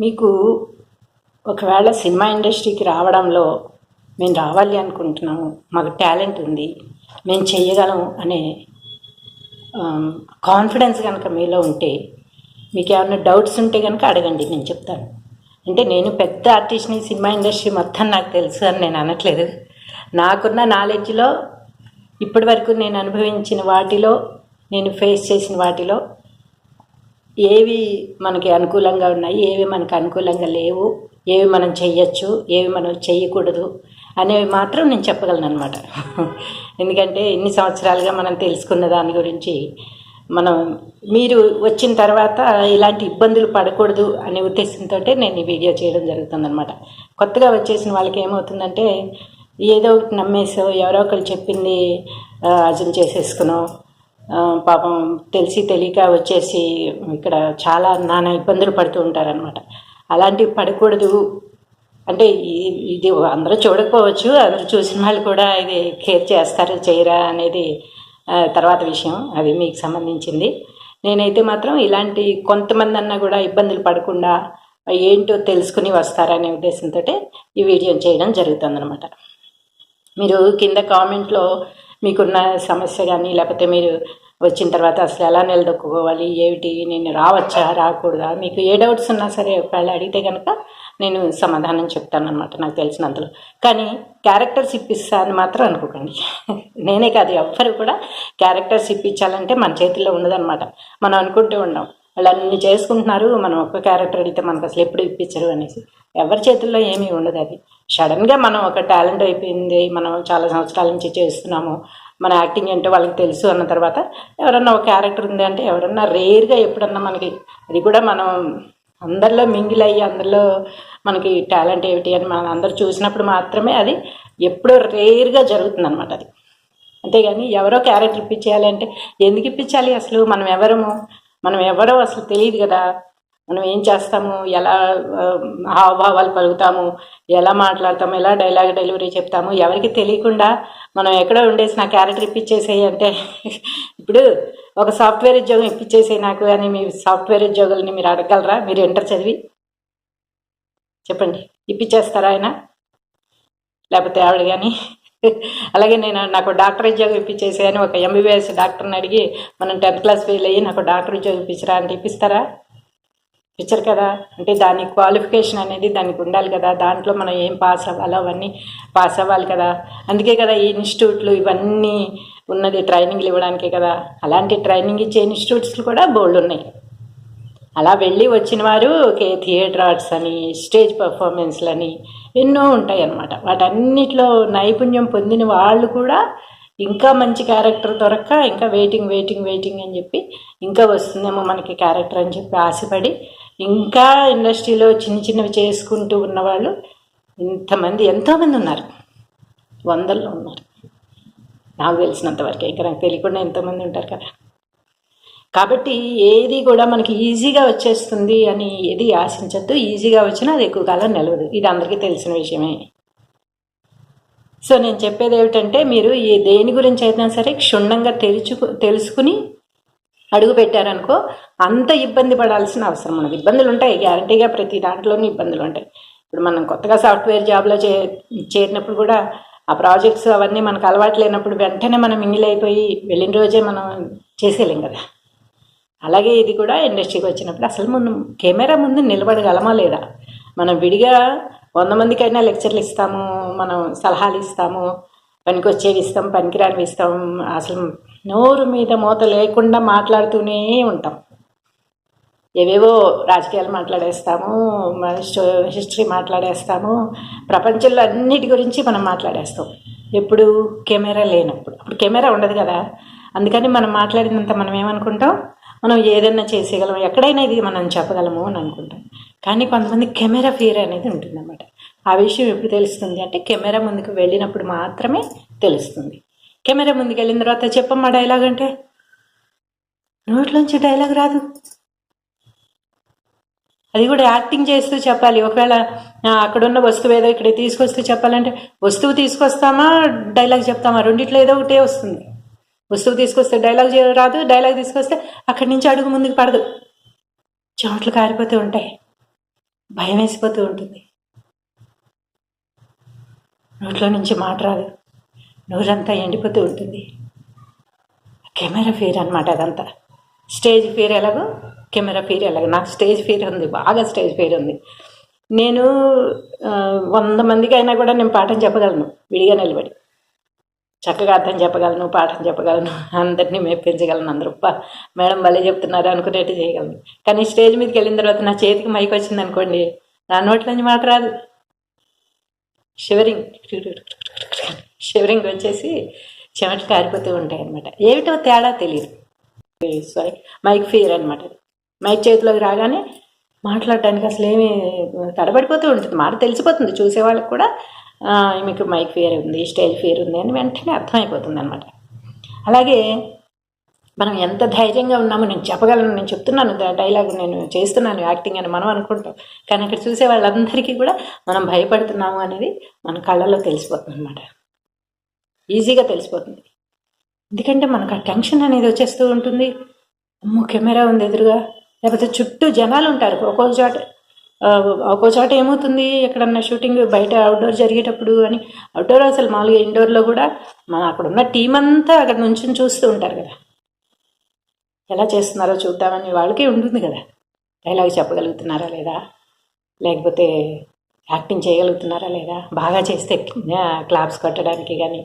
మీకు ఒకవేళ సినిమా ఇండస్ట్రీకి రావడంలో మేము రావాలి అనుకుంటున్నాము మాకు టాలెంట్ ఉంది మేము చేయగలం అనే కాన్ఫిడెన్స్ కనుక మీలో ఉంటే మీకు ఏమైనా డౌట్స్ ఉంటే కనుక అడగండి నేను చెప్తాను. అంటే నేను పెద్ద ఆర్టిస్ట్ని సినిమా ఇండస్ట్రీ మొత్తం నాకు తెలుసు అని నేను అనట్లేదు. నాకున్న నాలెడ్జ్లో ఇప్పటి వరకు నేను అనుభవించిన వాటిలో నేను ఫేస్ చేసిన వాటిలో ఏవి మనకి అనుకూలంగా ఉన్నాయి ఏవి మనకు అనుకూలంగా లేవు ఏవి మనం చెయ్యొచ్చు ఏవి మనం చెయ్యకూడదు అనేవి మాత్రం నేను చెప్పగలను అనమాట ఎందుకంటే ఇన్ని సంవత్సరాలుగా మనం తెలుసుకున్న దాని గురించి మనం మీరు వచ్చిన తర్వాత ఇలాంటి ఇబ్బందులు పడకూడదు అనే ఉద్దేశంతో నేను ఈ వీడియో చేయడం జరుగుతుందనమాట కొత్తగా వచ్చేసిన వాళ్ళకి ఏమవుతుందంటే ఏదో ఒకటి నమ్మేసో ఎవరో ఒకరు చెప్పింది అజం చేసేసుకునో పాపం తెలిసి తెలియక వచ్చేసి ఇక్కడ చాలా నానా ఇబ్బందులు పడుతూ ఉంటారనమాట అలాంటివి పడకూడదు. అంటే ఇది అందరూ చూడకపోవచ్చు అందరూ చూసిన వాళ్ళు కూడా ఇది కేర్ చేస్తారు చేయరా అనేది తర్వాత విషయం. అది మీకు సంబంధించింది. నేనైతే మాత్రం ఇలాంటి కొంతమంది అన్నా కూడా ఇబ్బందులు పడకుండా ఏంటో తెలుసుకుని వస్తారనే ఉద్దేశంతో ఈ వీడియో చేయడం జరుగుతుందనమాట మీరు కింద కామెంట్లో మీకున్న సమస్య కానీ లేకపోతే మీరు వచ్చిన తర్వాత అసలు ఎలా నిలదొక్కుకోవాలి ఏమిటి నేను రావచ్చా రాకూడదా? మీకు ఏ డౌట్స్ ఉన్నా సరే ఒకవేళ అడిగితే కనుక నేను సమాధానం చెప్తానమాట నాకు తెలిసినంతలో. కానీ క్యారెక్టర్స్ ఇప్పిస్తా అని మాత్రం అనుకోకండి. నేనే కాదు ఎవ్వరు కూడా క్యారెక్టర్స్ ఇప్పించాలంటే మన చేతిలో ఉండదన్నమాట. మనం అనుకుంటూ ఉన్నాం వాళ్ళు అన్ని చేసుకుంటున్నారు మనం ఒక్క క్యారెక్టర్ అడిగితే మనకు అసలు ఎప్పుడు ఇప్పించరు అనేసి. ఎవరి చేతుల్లో ఏమీ ఉండదు అది. సడన్గా మనం ఒక టాలెంట్ అయిపోయింది మనం చాలా సంవత్సరాల నుంచి చేస్తున్నాము మన యాక్టింగ్ ఏంటో వాళ్ళకి తెలుసు అన్న తర్వాత ఎవరన్నా ఒక క్యారెక్టర్ ఉంది అంటే ఎవరన్నా రేర్గా ఎప్పుడన్నా మనకి అది కూడా మనం అందరిలో మింగిల్ అయ్యి అందరిలో మనకి టాలెంట్ ఏమిటి అని మనం అందరు చూసినప్పుడు మాత్రమే అది ఎప్పుడో రేర్గా జరుగుతుంది అనమాట అది. అంతేగాని ఎవరో క్యారెక్టర్ ఇప్పించేయాలి అంటే ఎందుకు ఇప్పించాలి అసలు? మనం ఎవరము? మనం ఎవరో అసలు తెలియదు కదా. మనం ఏం చేస్తాము? ఎలా హావభావాలు పలుకుతాము? ఎలా మాట్లాడతాము? ఎలా డైలాగ్ డెలివరీ చెప్తాము? ఎవరికి తెలియకుండా మనం ఎక్కడో ఉండేసి నా క్యారెక్టర్ ఇప్పించేసేయి అంటే ఇప్పుడు ఒక సాఫ్ట్వేర్ ఉద్యోగం ఇప్పించేసేయి నాకు అని మీ సాఫ్ట్వేర్ ఉద్యోగులని మీరు అడగలరా మీరు ఇంటర్ చదివి చెప్పండి. ఇప్పించేస్తారా ఆయన? లేకపోతే ఆవిడ కానీ అలాగే నేను నాకు డాక్టర్ ఉద్యోగం ఇప్పించేసి అని ఒక ఎంబీబీఎస్ డాక్టర్ని అడిగి మనం టెన్త్ క్లాస్ ఫెయిల్ అయ్యి నాకు డాక్టర్ ఉద్యోగం ఇప్పించరా అంటే ఇప్పిస్తారా? ఇప్పించరు కదా? అంటే దాని క్వాలిఫికేషన్ అనేది దానికి ఉండాలి కదా. దాంట్లో మనం ఏం పాస్ అవ్వాలో అవన్నీ పాస్ అవ్వాలి కదా. అందుకే కదా ఈ ఇన్స్టిట్యూట్లు ఇవన్నీ ఉన్నది ట్రైనింగ్లు ఇవ్వడానికే కదా. అలాంటి ట్రైనింగ్ ఇచ్చే ఇన్స్టిట్యూట్స్లు కూడా బోల్డ్ ఉన్నాయి. అలా వెళ్ళి వచ్చిన వారు ఓకే థియేటర్ ఆర్ట్స్ అని స్టేజ్ పర్ఫార్మెన్స్లని ఎన్నో ఉంటాయి అన్నమాట. వాటన్నిటిలో నైపుణ్యం పొందిన వాళ్ళు కూడా ఇంకా మంచి క్యారెక్టర్ దొరక్క ఇంకా వెయిటింగ్ వెయిటింగ్ వెయిటింగ్ అని చెప్పి ఇంకా వస్తుందేమో మనకి క్యారెక్టర్ అని చెప్పి ఆశపడి ఇంకా ఇండస్ట్రీలో చిన్న చిన్నవి చేసుకుంటూ ఉన్నవాళ్ళు ఇంతమంది ఎంతోమంది ఉన్నారు. వందల్లో ఉన్నారు. నాకు తెలిసినంత వరకు ఇంకా నాకు తెలియకుండా ఎంతోమంది ఉంటారు కదా. కాబట్టి ఏది కూడా మనకి ఈజీగా వచ్చేస్తుంది అని ఏది ఆశించద్దు. ఈజీగా వచ్చినా అది ఎక్కువ కాలం నిలవదు. ఇది అందరికీ తెలిసిన విషయమే. సో నేను చెప్పేది ఏమిటంటే మీరు ఏ దేని గురించి అయినా సరే క్షుణ్ణంగా తెలుసుకు తెలుసుకుని అడుగు పెట్టారనుకో అంత ఇబ్బంది పడాల్సిన అవసరం ఉండదు ఇబ్బందులు ఉంటాయి గ్యారంటీగా ప్రతి దాంట్లోనూ ఇబ్బందులు ఉంటాయి ఇప్పుడు మనం కొత్తగా సాఫ్ట్వేర్ జాబ్లో చే చేరినప్పుడు కూడా ఆ ప్రాజెక్ట్స్ అవన్నీ మనకు అలవాటు లేనప్పుడు వెంటనే మనం మింగిలైపోయి అయిపోయి వెళ్ళిన రోజే మనం చేసేయలేం కదా. అలాగే ఇది కూడా ఇండస్ట్రీకి వచ్చినప్పుడు అసలు ముందు కెమెరా ముందు నిలబడగలమా లేదా? మనం విడిగా వంద మందికైనా లెక్చర్లు ఇస్తాము మనం సలహాలు ఇస్తాము పనికి వచ్చేవి ఇస్తాం పనికిరానివి ఇస్తాం అసలు నోరు మీద మూత లేకుండా మాట్లాడుతూనే ఉంటాం. ఏవేవో రాజకీయాలు మాట్లాడేస్తాము హిస్టరీ మాట్లాడేస్తాము ప్రపంచంలో అన్నిటి గురించి మనం మాట్లాడేస్తాం. ఎప్పుడు కెమెరా లేనప్పుడు. అప్పుడు కెమెరా ఉండదు కదా. అందుకని మనం మాట్లాడినంత మనం ఏమనుకుంటాం? మనం ఏదైనా చేసేయగలం ఎక్కడైనా ఇది మనం చెప్పగలము అని అనుకుంటాం. కానీ కొంతమంది కెమెరా ఫియర్ అనేది ఉంటుందన్నమాట. ఆ విషయం ఎప్పుడు తెలుస్తుంది అంటే కెమెరా ముందుకు వెళ్ళినప్పుడు మాత్రమే తెలుస్తుంది. కెమెరా ముందుకు వెళ్ళిన తర్వాత చెప్పమ్మా డైలాగ్ అంటే? నోట్లోంచి డైలాగ్ రాదు. అది కూడా యాక్టింగ్ చేస్తూ చెప్పాలి. ఒకవేళ అక్కడున్న వస్తువు ఏదో ఇక్కడ తీసుకొస్తూ చెప్పాలంటే వస్తువు తీసుకొస్తామా డైలాగ్ చెప్తామా? రెండిట్లో ఏదో ఒకటే వస్తుంది. వస్తువు తీసుకొస్తే డైలాగ్ రాదు డైలాగ్ తీసుకొస్తే అక్కడి నుంచి అడుగు ముందుకు పడదు. చోట్లు కారిపోతూ ఉంటాయి. భయం వేసిపోతూ ఉంటుంది. నోట్లో నుంచి మాట రాదు. నోరంతా ఎండిపోతూ ఉంటుంది. కెమెరా ఫీర్ అనమాట అదంతా. స్టేజ్ ఫీర్ ఎలాగో? కెమెరా ఫీర్ ఎలాగో. నాకు స్టేజ్ ఫీర్ ఉంది బాగా స్టేజ్ ఫీర్ ఉంది. నేను వంద మందికి అయినా కూడా నేను పాఠం చెప్పగలను విడిగా నిలబడి. చక్కగా అర్థం చెప్పగలను పాఠం చెప్పగలను అందరినీ మెప్పించగలను అందరూ. మేడం భలే చెప్తున్నారు అనుకునేట్టు చేయగలను. కానీ స్టేజ్ మీదకి వెళ్ళిన తర్వాత నా చేతికి మైక్ వచ్చింది అనుకోండి నా నోట్లోంచి మాట రాదు. షివరింగ్ షివరింగ్ వచ్చేసి చెమటలు కారిపోతూ ఉంటాయి అనమాట ఏమిటో తేడా తెలియదు సారీ మైక్ ఫియర్ అనమాట మైక్ చేతిలోకి రాగానే మాట్లాడడానికి అసలు ఏమి తడబడిపోతూ ఉంటుంది. మాట తెలిసిపోతుంది. చూసే వాళ్ళకి కూడా మీకు మైక్ ఫియర్ ఉంది స్టేజ్ ఫియర్ ఉంది అని వెంటనే అర్థమైపోతుంది అనమాట అలాగే మనం ఎంత ధైర్యంగా ఉన్నామో నేను చెప్పగలను నేను చెప్తున్నాను డైలాగ్ నేను చేస్తున్నాను యాక్టింగ్ అని మనం అనుకుంటాం. కానీ అక్కడ చూసే వాళ్ళందరికీ కూడా మనం భయపడుతున్నాము అనేది మన కళ్ళల్లో తెలిసిపోతుంది అనమాట ఈజీగా తెలిసిపోతుంది. ఎందుకంటే మనకు ఆ టెన్షన్ అనేది వచ్చేస్తూ ఉంటుంది. అమ్మో కెమెరా ఉంది ఎదురుగా. లేకపోతే చుట్టూ జనాలు ఉంటారు. ఒక్కో చోట ఒక్కో చోట ఏమవుతుంది? ఎక్కడన్నా షూటింగ్ బయట అవుట్డోర్ జరిగేటప్పుడు అని. అవుట్డోర్ అసలు మామూలుగా ఇండోర్లో కూడా మన అక్కడ ఉన్న టీం అంతా అక్కడ నుంచి చూస్తూ ఉంటారు కదా. ఎలా చేస్తున్నారో చూద్దామని వాళ్ళకే ఉంటుంది కదా. డైలాగ్ చెప్పగలుగుతున్నారా లేదా? లేకపోతే యాక్టింగ్ చేయగలుగుతున్నారా లేదా? బాగా చేస్తే క్లాప్స్ కొట్టడానికి కానీ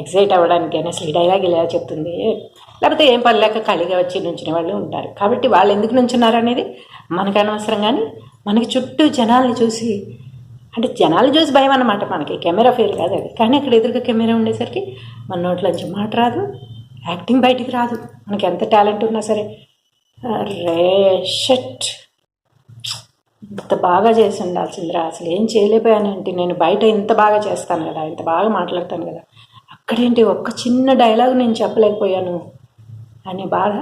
ఎగ్జైట్ అవ్వడానికి కానీ అసలు డైలాగ్ ఇలా చెప్తుంది? లేకపోతే ఏం పని లేక ఖాళీగా వచ్చి నుంచిన వాళ్ళు ఉంటారు. కాబట్టి వాళ్ళు ఎందుకు నుంచున్నారు అనేది మనకు అనవసరం కానీ మనకి చుట్టూ జనాల్ని చూసి అంటే జనాలు చూసి భయం అన్నమాట మనకి. కెమెరా ఫెయిల్ కాదు అది. కానీ అక్కడ ఎదురుగా కెమెరా ఉండేసరికి మన నోట్లోంచి మాట రాదు. యాక్టింగ్ బయటికి రాదు. మనకి ఎంత టాలెంట్ ఉన్నా సరే. రే షట్. ఇంత బాగా చేసి ఉండాల్సిందిరా అసలు ఏం చేయలేకపోయానంటే నేను బయట ఇంత బాగా చేస్తాను కదా ఇంత బాగా మాట్లాడతాను కదా. అక్కడేంటి ఒక్క చిన్న డైలాగ్ నేను చెప్పలేకపోయాను అనే బాధ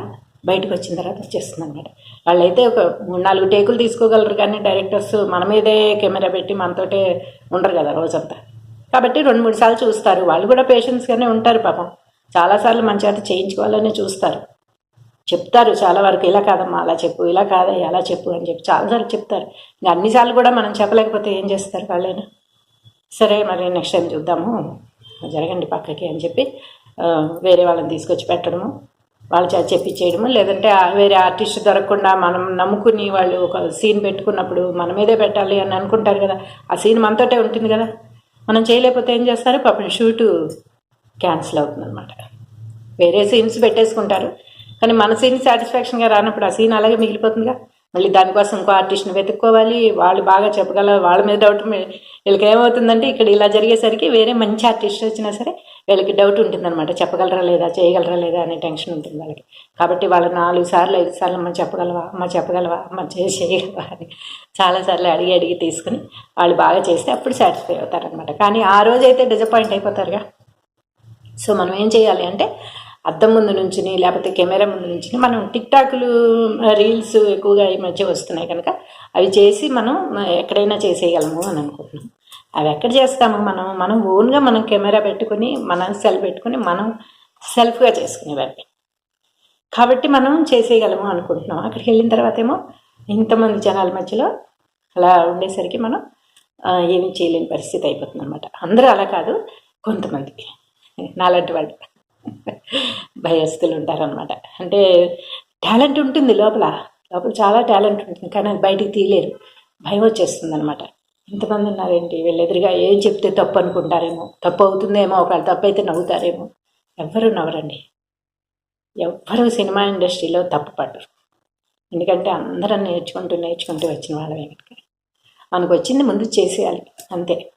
బయటకు వచ్చిన తర్వాత వచ్చేస్తుంది అనమాట వాళ్ళైతే ఒక మూడు నాలుగు టేకులు తీసుకోగలరు కానీ డైరెక్టర్స్ మన మీదే కెమెరా పెట్టి మనతోటే ఉండరు కదా రోజంతా. కాబట్టి రెండు మూడు సార్లు చూస్తారు. వాళ్ళు కూడా పేషెన్స్గానే ఉంటారు పాపం. చాలాసార్లు మన చేత చేయించుకోవాలని చూస్తారు. చెప్తారు చాలా వరకు ఇలా కాదమ్మా అలా చెప్పు ఇలా కాదయ్యా అలా చెప్పు అని చెప్పి చాలాసార్లు చెప్తారు. ఇంకా అన్నిసార్లు కూడా మనం చెప్పలేకపోతే ఏం చేస్తారు వాళ్ళైనా? సరే మరి నెక్స్ట్ టైం చూద్దాము జరగండి పక్కకి అని చెప్పి వేరే వాళ్ళని తీసుకొచ్చి పెట్టడము వాళ్ళ చేత చెప్పించేయడము లేదంటే వేరే ఆర్టిస్ట్ దొరకకుండా మనం నమ్ముకుని వాళ్ళు ఒక సీన్ పెట్టుకున్నప్పుడు మన మీదే పెట్టాలి అని అనుకుంటారు కదా ఆ సీన్ మనతోటే ఉంటుంది కదా. మనం చేయలేకపోతే ఏం చేస్తారు? పాపం షూటు క్యాన్సిల్ అవుతుంది అనమాట వేరే సీన్స్ పెట్టేసుకుంటారు. కానీ మన సీన్ సాటిస్ఫాక్షన్గా రానప్పుడు ఆ సీన్ అలాగే మిగిలిపోతుందిగా. మళ్ళీ దానికోసం ఇంకో ఆర్టిస్ట్ని వెతుక్కోవాలి. వాళ్ళు బాగా చెప్పగల వాళ్ళ మీద డౌట్ వీళ్ళకి ఏమవుతుందంటే ఇక్కడ ఇలా జరిగేసరికి వేరే మంచి ఆర్టిస్ట్ వచ్చినా సరే వీళ్ళకి డౌట్ ఉంటుందన్నమాట. చెప్పగలరా లేదా? చేయగలరా లేదా అనే టెన్షన్ ఉంటుంది వాళ్ళకి. కాబట్టి వాళ్ళు నాలుగు సార్లు ఐదు సార్లు అమ్మ చెప్పగలవా? అమ్మ చెప్పగలవా? అమ్మ చేసి చేయగలవా అని చాలాసార్లు అడిగి అడిగి తీసుకుని వాళ్ళు బాగా చేస్తే అప్పుడు సాటిస్ఫై అవుతారనమాట కానీ ఆ రోజైతే డిజపాయింట్ అయిపోతారుగా. సో మనం ఏం చేయాలి అంటే అద్దం ముందు నుంచుని లేకపోతే కెమెరా ముందు నుంచుని మనం టిక్ టాక్లు రీల్స్ ఎక్కువగా ఈ మధ్య వస్తున్నాయి కనుక అవి చేసి మనం ఎక్కడైనా చేసేయగలము అని అనుకుంటున్నాం. అవి ఎక్కడ చేస్తాము మనం? మనం ఓన్గా మనం కెమెరా పెట్టుకుని మనం సెల్ పెట్టుకుని మనం సెల్ఫ్గా చేసుకునేవాళ్ళం కాబట్టి మనం చేసేయగలము అనుకుంటున్నాం. అక్కడికి వెళ్ళిన తర్వాత ఏమో ఇంతమంది జనాల మధ్యలో అలా ఉండేసరికి మనం ఏమీ చేయలేని పరిస్థితి అయిపోతుంది అనమాట అందరూ అలా కాదు కొంతమంది. నాలాంటి వాళ్ళు. భయస్తులు ఉంటారనమాట అంటే టాలెంట్ ఉంటుంది లోపల. లోపల చాలా టాలెంట్ ఉంటుంది. కానీ అది బయటికి తీయలేరు. భయం వచ్చేస్తుంది అనమాట ఇంతమంది ఉన్నారేంటి? వీళ్ళు ఎదురుగా ఏం చెప్తే తప్పు అనుకుంటారేమో? తప్పు అవుతుందేమో? ఒకవేళ తప్పు అయితే నవ్వుతారేమో? ఎవ్వరూ నవ్వరండి. ఎవ్వరూ సినిమా ఇండస్ట్రీలో తప్పు పడరు. ఎందుకంటే అందరం నేర్చుకుంటూ నేర్చుకుంటూ వచ్చిన వాళ్ళమే కనుక. మనకు వచ్చింది ముందు చేసేయాలి. అంతే.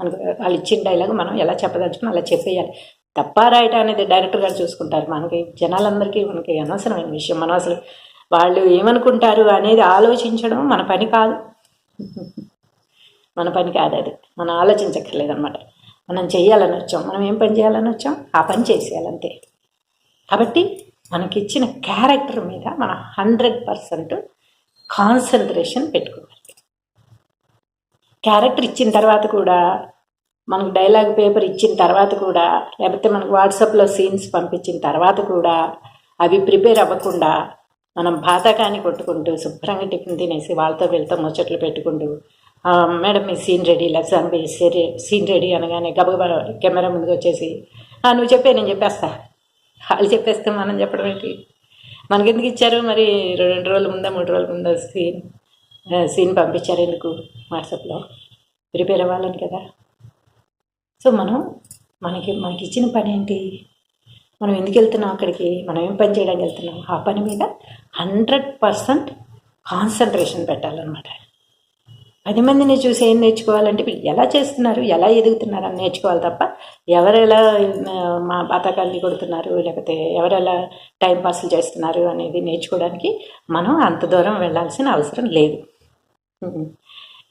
మనకు వాళ్ళు ఇచ్చిన డైలాగ్ మనం ఎలా చెప్పదలుచుకుని అలా చెప్పేయాలి. తప్ప రైట్ అనేది డైరెక్టర్ గారు చూసుకుంటారు. మనకి జనాలందరికీ మనకి అనవసరమైన విషయం. మనం అసలు వాళ్ళు ఏమనుకుంటారు అనేది ఆలోచించడం మన పని కాదు. మన పని కాదు అది. మనం ఆలోచించక్కర్లేదు అనమాట మనం చేయాలని వచ్చాం. మనం ఏం పని చేయాలని వచ్చాం? ఆ పని చేసేయాలి అంతే కాబట్టి మనకిచ్చిన క్యారెక్టర్ మీద మన హండ్రెడ్ పర్సెంట్ కాన్సన్ట్రేషన్ పెట్టుకోవాలి. క్యారెక్టర్ ఇచ్చిన తర్వాత కూడా మనకు డైలాగ్ పేపర్ ఇచ్చిన తర్వాత కూడా లేకపోతే మనకు వాట్సాప్లో సీన్స్ పంపించిన తర్వాత కూడా అవి ప్రిపేర్ అవ్వకుండా మనం బాతాకాని కొట్టుకుంటూ శుభ్రంగా టిఫిన్ తినేసి వాళ్ళతో వెళ్తాం ముచ్చట్లు పెట్టుకుంటూ మేడం మీ సీన్ రెడీ లెసన్ మీ సీన్ రెడీ అనగానే గబగబా కెమెరా ముందుకు వచ్చేసి నువ్వు చెప్పే నేను చెప్పేస్తా. వాళ్ళు చెప్పేస్తే మనం చెప్పడం ఏంటి? మనకెందుకు ఇచ్చారు మరి రెండు రోజుల ముందా మూడు రోజుల ముందా సీన్? సీన్ పంపించారు ఎందుకు? వాట్సాప్లో ప్రిపేర్ అవ్వాలని కదా. సో మనం మనకి మనకి ఇచ్చిన పని ఏంటి మనం ఎందుకు వెళ్తున్నాం అక్కడికి? మనం ఏం పని చేయడానికి వెళ్తున్నాం? ఆ పని మీద హండ్రెడ్ పర్సెంట్ కాన్సన్ట్రేషన్ పెట్టాలన్నమాట. పది మందిని చూసి ఏం నేర్చుకోవాలంటే ఎలా చేస్తున్నారు ఎలా ఎదుగుతున్నారు అని నేర్చుకోవాలి తప్ప ఎవరు ఎలా మా బాతకాన్ని కొడుతున్నారు లేకపోతే ఎవరు ఎలా టైం పాస్లు చేస్తున్నారు అనేది నేర్చుకోవడానికి మనం అంత దూరం వెళ్ళాల్సిన అవసరం లేదు.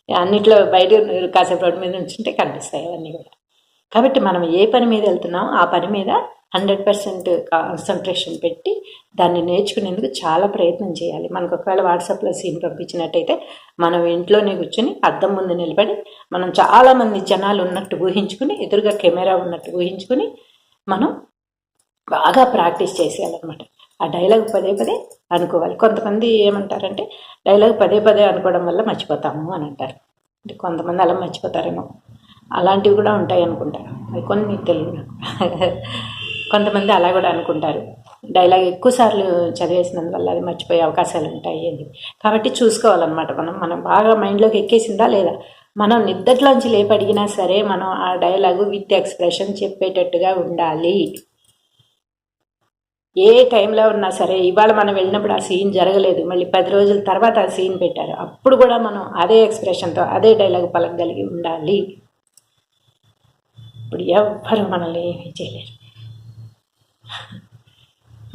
అన్నిట్లో బయట కాసేపు రోడ్డు మీద ఉంచుంటే కనిపిస్తాయి అవన్నీ కూడా. కాబట్టి మనం ఏ పని మీద వెళ్తున్నామో ఆ పని మీద హండ్రెడ్ పర్సెంట్ కాన్సన్ట్రేషన్ పెట్టి దాన్ని నేర్చుకునేందుకు చాలా ప్రయత్నం చేయాలి. మనకు ఒకవేళ వాట్సాప్లో సీన్ పంపించినట్టయితే మనం ఇంట్లోనే కూర్చొని అద్దం ముందు నిలబడి మనం చాలామంది జనాలు ఉన్నట్టు ఊహించుకుని ఎదురుగా కెమెరా ఉన్నట్టు ఊహించుకుని మనం బాగా ప్రాక్టీస్ చేసేయాలన్నమాట. ఆ డైలాగ్ పదే పదే అనుకోవాలి. కొంతమంది ఏమంటారంటే డైలాగ్ పదే పదే అనుకోవడం వల్ల మర్చిపోతాము అని అంటారు. అంటే కొంతమంది అలా మర్చిపోతారేమో. అలాంటివి కూడా ఉంటాయి అనుకుంటారు అది కొన్ని మీకు తెలియదు కొంతమంది అలా కూడా అనుకుంటారు. డైలాగ్ ఎక్కువసార్లు చదివేసినందువల్ల అది మర్చిపోయే అవకాశాలు ఉంటాయి అని కాబట్టి చూసుకోవాలన్నమాట మనం. మనం బాగా మైండ్లోకి ఎక్కేసిందా లేదా? మనం నిద్రలోంచి లేపడిగినా సరే మనం ఆ డైలాగు విత్ ఎక్స్ప్రెషన్ చెప్పేటట్టుగా ఉండాలి. ఏ టైంలో ఉన్నా సరే ఇవాళ మనం వెళ్ళినప్పుడు ఆ సీన్ జరగలేదు. మళ్ళీ పది రోజుల తర్వాత ఆ సీన్ పెట్టారు. అప్పుడు కూడా మనం అదే ఎక్స్ప్రెషన్తో అదే డైలాగ్ పలకగలిగి ఉండాలి. ఇప్పుడు ఎవ్వరు మనల్ని ఏమీ చేయలేరు.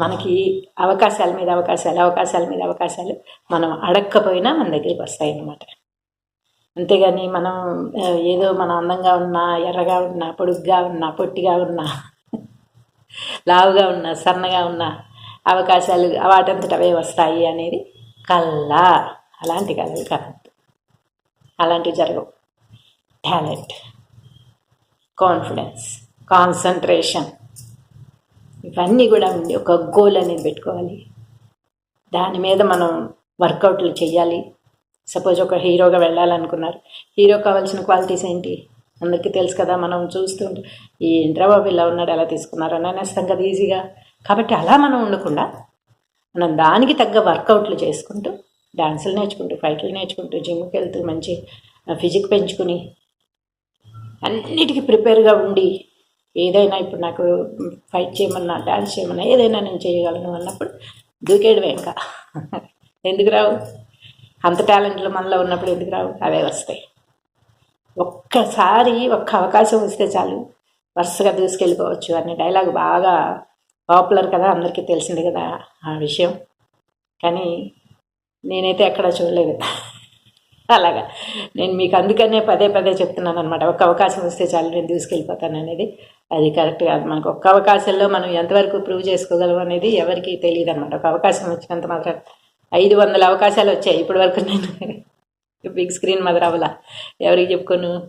మనకి అవకాశాల మీద అవకాశాలు అవకాశాల మీద అవకాశాలు మనం అడక్కపోయినా మన దగ్గరికి వస్తాయి అన్నమాట అంతేగాని మనం ఏదో మనం అందంగా ఉన్నా ఎర్రగా ఉన్నా పొడుగ్గా ఉన్నా పొట్టిగా ఉన్నా లావుగా ఉన్నా సన్నగా ఉన్న అవకాశాలు వాటంతట అవే వస్తాయి అనేది కళ్ళ అలాంటి కళలు కాదు అలాంటివి జరగవు. టాలెంట్ కాన్ఫిడెన్స్ కాన్సన్ట్రేషన్ ఇవన్నీ కూడా ఉంది ఒక గోల్ అనేది పెట్టుకోవాలి. దాని మీద మనం వర్కౌట్లు చేయాలి సపోజ్ ఒక హీరోగా వెళ్ళాలనుకున్నారు. హీరో కావాల్సిన క్వాలిటీస్ ఏంటి? అందరికీ తెలుసు కదా మనం చూస్తుంటే ఈ ఇంద్రబాబు ఇలా ఉన్నాడు ఎలా తీసుకున్నారు అని అనేస్తాం కదా ఈజీగా కాబట్టి అలా మనం ఉండకుండా మనం దానికి తగ్గ వర్కౌట్లు చేసుకుంటూ డాన్సులు నేర్చుకుంటూ ఫైట్లు నేర్చుకుంటూ జిమ్కి వెళ్తూ మంచి ఫిజిక్ పెంచుకుని అన్నిటికీ ప్రిపేర్గా ఉండి ఏదైనా ఇప్పుడు నాకు ఫైట్ చేయమన్నా డాన్స్ చేయమన్నా ఏదైనా నేను చేయగలను అన్నప్పుడు దూకేయడమే ఇంకా. ఎందుకు రావు? అంత టాలెంట్లు మనలో ఉన్నప్పుడు ఎందుకు రావు? అవే వస్తాయి. ఒక్కసారి ఒక్క అవకాశం వస్తే చాలు. వరుసగా దూసుకెళ్ళిపోవచ్చు అనే డైలాగ్ బాగా పాపులర్ కదా అందరికీ తెలిసింది కదా ఆ విషయం. కానీ నేనైతే ఎక్కడా చూడలేదు. అలాగా. నేను మీకు అందుకనే పదే పదే చెప్తున్నాను అనమాట ఒక్క అవకాశం వస్తే చాలు నేను దూసుకెళ్ళిపోతాను అనేది. అది కరెక్ట్ కాదు. మనకు ఒక్క అవకాశంలో మనం ఎంతవరకు ప్రూవ్ చేసుకోగలం అనేది ఎవరికి తెలియదు అనమాట ఒక అవకాశం వచ్చినంత మాత్రం ఐదు వందల అవకాశాలు వచ్చాయి ఇప్పటి వరకు నేను. బిగ్ స్క్రీన్ మదర్ ఎవరికి చెప్పుకోను?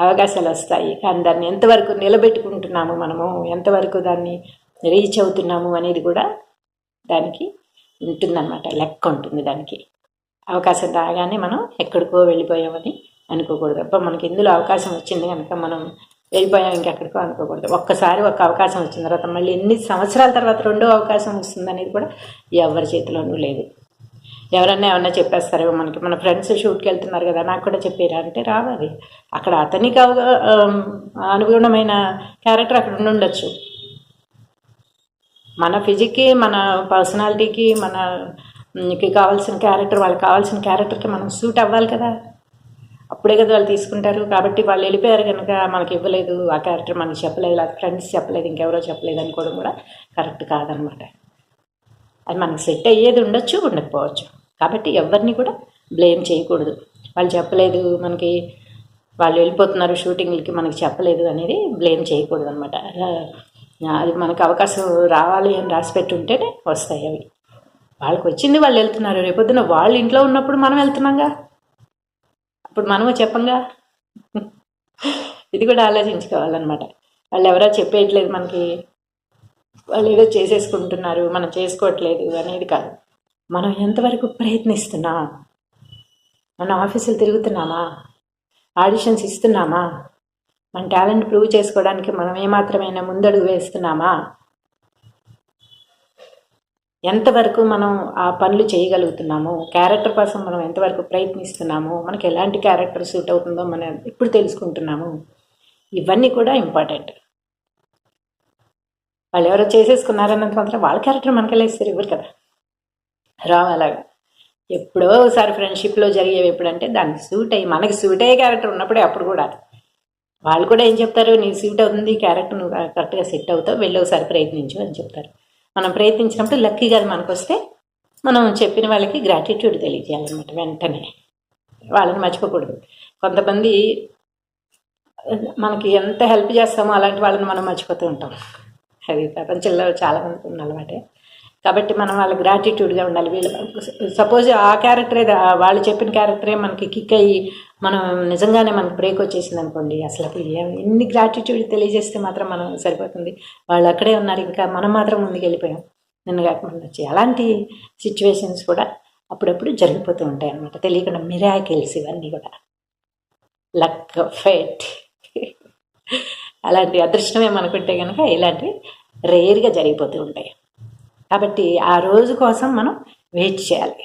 అవకాశాలు వస్తాయి. కానీ దాన్ని ఎంతవరకు నిలబెట్టుకుంటున్నాము మనము? ఎంతవరకు దాన్ని రీచ్ అవుతున్నాము అనేది కూడా దానికి ఉంటుందన్నమాట. లెక్క ఉంటుంది దానికి. అవకాశం రాగానే మనం ఎక్కడికో వెళ్ళిపోయామని అనుకోకూడదు. అబ్బా మనకి ఇందులో అవకాశం వచ్చింది కనుక మనం వెళ్ళిపోయాం ఇంకెక్కడికో అనుకోకూడదు. ఒక్కసారి ఒక అవకాశం వచ్చిన తర్వాత మళ్ళీ ఎన్ని సంవత్సరాల తర్వాత రెండో అవకాశం వస్తుంది అనేది కూడా ఎవరి చేతిలోనూ లేదు. ఎవరన్నా ఏమన్నా చెప్పేస్తారేమో మనకి. మన ఫ్రెండ్స్ షూట్కి వెళ్తున్నారు కదా నాకు కూడా చెప్పారా అంటే రావాలి. అక్కడ అతనికి అవగా అనుగుణమైన క్యారెక్టర్ అక్కడ ఉండి ఉండొచ్చు. మన ఫిజిక్కి మన పర్సనాలిటీకి మనకి కావాల్సిన క్యారెక్టర్ వాళ్ళకి కావాల్సిన క్యారెక్టర్కి మనం సూట్ అవ్వాలి కదా. అప్పుడే కదా వాళ్ళు తీసుకుంటారు. కాబట్టి వాళ్ళు వెళ్ళిపోయారు కనుక మనకి ఇవ్వలేదు. ఆ క్యారెక్టర్ మనకి చెప్పలేదు. లేదా ఫ్రెండ్స్ చెప్పలేదు. ఇంకెవరో చెప్పలేదు అనుకోవడం కూడా కరెక్ట్ కాదనమాట. అది మనకి సెట్ అయ్యేది ఉండొచ్చు ఉండకపోవచ్చు. కాబట్టి ఎవరిని కూడా బ్లేమ్ చేయకూడదు. వాళ్ళు చెప్పలేదు మనకి వాళ్ళు వెళ్ళిపోతున్నారు షూటింగ్లకి మనకి చెప్పలేదు అనేది బ్లేమ్ చేయకూడదు అనమాట అది మనకు అవకాశం రావాలి అని రాసి పెట్టుంటేనే వస్తాయి అవి. వాళ్ళకి వచ్చింది వాళ్ళు వెళ్తున్నారు. రేపొద్దున వాళ్ళు ఇంట్లో ఉన్నప్పుడు మనం వెళ్తున్నాంగా? అప్పుడు మనము చెప్పంగా? ఇది కూడా ఆలోచించుకోవాలన్నమాట. వాళ్ళు ఎవరో చెప్పేయట్లేదు మనకి. వాళ్ళు ఏదో చేసేసుకుంటున్నారు మనం చేసుకోవట్లేదు అనేది కాదు. మనం ఎంతవరకు ప్రయత్నిస్తున్నాం? మన ఆఫీసులు తిరుగుతున్నామా? ఆడిషన్స్ ఇస్తున్నామా? మన టాలెంట్ ప్రూవ్ చేసుకోవడానికి మనం ఏమాత్రమైనా ముందడుగు వేస్తున్నామా? ఎంతవరకు మనం ఆ పనులు చేయగలుగుతున్నాము? క్యారెక్టర్ కోసం మనం ఎంతవరకు ప్రయత్నిస్తున్నాము? మనకి ఎలాంటి క్యారెక్టర్ సూట్ అవుతుందో మనం ఇప్పుడు తెలుసుకుంటున్నాము. ఇవన్నీ కూడా ఇంపార్టెంట్. వాళ్ళు ఎవరో చేసేసుకున్నారన్నంత మాత్రం వాళ్ళ క్యారెక్టర్ మనకెళ్ళేస్తారు ఇవ్వరు కదా? రావు అలాగా ఎప్పుడో ఒకసారి ఫ్రెండ్షిప్లో జరిగేవి ఎప్పుడంటే దానికి సూట్ అయ్యి మనకి సూట్ అయ్యే క్యారెక్టర్ ఉన్నప్పుడే అప్పుడు కూడా. వాళ్ళు కూడా ఏం చెప్తారు నీ సూట్ అవుతుంది క్యారెక్టర్ నువ్వు కరెక్ట్గా సెట్ అవుతావు వెళ్ళి ఒకసారి ప్రయత్నించు అని చెప్తారు. మనం ప్రయత్నించినప్పుడు లక్కీగా అది మనకు వస్తే మనం చెప్పిన వాళ్ళకి గ్రాటిట్యూడ్ తెలియజేయాలన్నమాట వెంటనే. వాళ్ళని మర్చిపోకూడదు. కొంతమంది మనకి ఎంత హెల్ప్ చేస్తామో అలాంటి వాళ్ళని మనం మర్చిపోతూ ఉంటాం. అది ప్రపంచంలో చాలామంది ఉన్న అలవాటే కాబట్టి మనం వాళ్ళ గ్రాటిట్యూడ్గా ఉండాలి. వీళ్ళు సపోజ్ ఆ క్యారెక్టరే వాళ్ళు చెప్పిన క్యారెక్టరే మనకి కిక్ అయ్యి మనం నిజంగానే మనకి బ్రేక్ వచ్చేసింది అనుకోండి అసలు అప్పుడు ఎన్ని గ్రాటిట్యూడ్ తెలియజేస్తే మాత్రం మనం సరిపోతుంది. వాళ్ళు అక్కడే ఉన్నారు ఇంకా మనం మాత్రం ముందుకు వెళ్ళిపోయాం. నిన్న కాకుండా వచ్చి అలాంటి సిచ్యువేషన్స్ కూడా అప్పుడప్పుడు జరిగిపోతూ ఉంటాయి అన్నమాట. తెలియకుండా మిరాకిల్స్ ఇవన్నీ కూడా. లక్ ఫేట్ అలాంటి అదృష్టమే మనకుంటే కనుక ఇలాంటివి రేర్గా జరిగిపోతూ ఉంటాయి. కాబట్టి ఆ రోజు కోసం మనం వెయిట్ చేయాలి.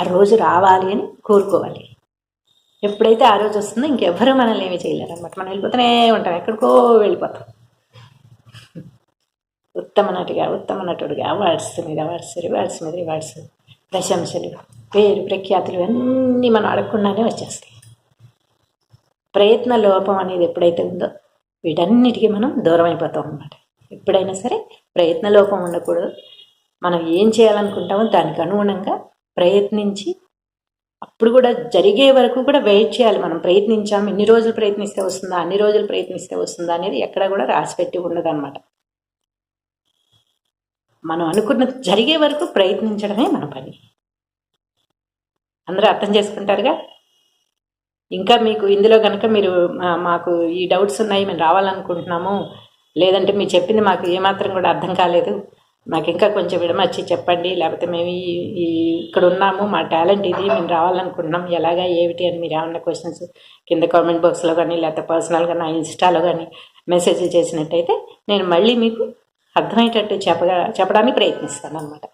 ఆ రోజు రావాలి అని కోరుకోవాలి. ఎప్పుడైతే ఆ రోజు వస్తుందో ఇంకెవ్వరూ మనల్ని ఏమీ చేయలేరు అనమాట మనం వెళ్ళిపోతూనే ఉంటాం. ఎక్కడికో వెళ్ళిపోతాం. ఉత్తమ నటిగా ఉత్తమ నటుడిగా అవార్డ్స్ మీద అవార్డ్స్ రివార్డ్స్ మీద రివార్డ్స్ ప్రశంసలు పేరు ప్రఖ్యాతులు అన్నీ మనం అడగకుండానే వచ్చేస్తాయి. ప్రయత్న లోపం అనేది ఎప్పుడైతే ఉందో వీటన్నిటికీ మనం దూరం అయిపోతాం అన్నమాట. ఎప్పుడైనా సరే ప్రయత్న లోపం ఉండకూడదు. మనం ఏం చేయాలనుకుంటామో దానికి అనుగుణంగా ప్రయత్నించి అప్పుడు కూడా జరిగే వరకు కూడా వెయిట్ చేయాలి. మనం ప్రయత్నించాం ఇన్ని రోజులు ప్రయత్నిస్తే వస్తుందా అన్ని రోజులు ప్రయత్నిస్తే వస్తుందా అనేది ఎక్కడ కూడా రాసిపెట్టి ఉండదు అనమాట మనం అనుకున్నది జరిగే వరకు ప్రయత్నించడమే మన పని. అందరూ అర్థం చేసుకుంటారుగా? ఇంకా మీకు ఇందులో కనుక మీరు మాకు ఈ డౌట్స్ ఉన్నాయి మేము రావాలనుకుంటున్నాము లేదంటే మీరు చెప్పింది మాకు ఏమాత్రం కూడా అర్థం కాలేదు. మాకు ఇంకా కొంచెం విడమర్చి చెప్పండి. లేకపోతే మేము ఈ ఇక్కడ ఉన్నాము మా టాలెంట్ ఇది మేము రావాలనుకుంటున్నాం. ఎలాగా ఏమిటి అని మీరు ఏమన్నా క్వశ్చన్స్ కింద కామెంట్ బాక్స్లో కానీ లేకపోతే పర్సనల్గా నా ఇన్స్టాలో కానీ మెసేజ్ చేసినట్టయితే నేను మళ్ళీ మీకు అర్థమయ్యేటట్టు చెప్పగా చెప్పడానికి ప్రయత్నిస్తాను అనమాట